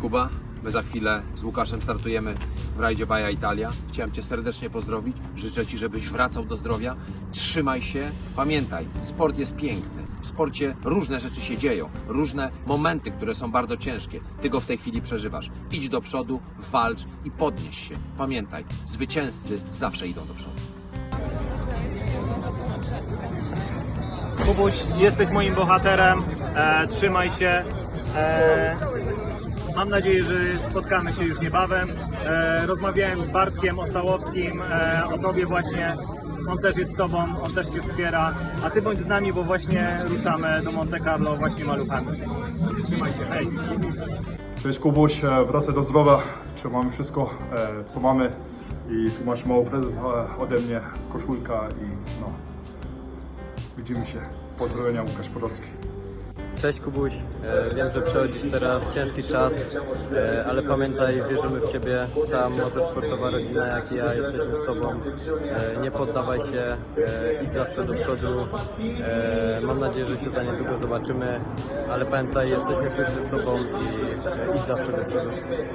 Kuba. My za chwilę z Łukaszem startujemy w rajdzie Baja Italia. Chciałem Cię serdecznie pozdrowić. Życzę Ci, żebyś wracał do zdrowia. Trzymaj się. Pamiętaj, sport jest piękny. W sporcie różne rzeczy się dzieją, różne momenty, które są bardzo ciężkie. Ty go w tej chwili przeżywasz. Idź do przodu, walcz i podnieś się. Pamiętaj, zwycięzcy zawsze idą do przodu. Kubuś, jesteś moim bohaterem, e, trzymaj się. E, mam nadzieję, że spotkamy się już niebawem. E, rozmawiałem z Bartkiem Ostałowskim e, o Tobie właśnie. On też jest z Tobą, on też Cię wspiera. A Ty bądź z nami, bo właśnie ruszamy do Monte Carlo właśnie maluchami. Trzymaj się, hej! Cześć Kubuś, e, wracaj do zdrowia, trzymamy wszystko co mamy i tu masz mały prezent ode mnie, koszulka i no, widzimy się. Pozdrowienia Łukasz Podolski. Cześć Kubuś, E, wiem, że przechodzisz teraz ciężki czas, e, ale pamiętaj, wierzymy w Ciebie, cała motorsportowa rodzina jak i ja jesteśmy z Tobą. E, Nie poddawaj się, idź zawsze do przodu. Mam nadzieję, że się za niedługo zobaczymy, ale pamiętaj, jesteśmy wszyscy z Tobą i idź zawsze do przodu.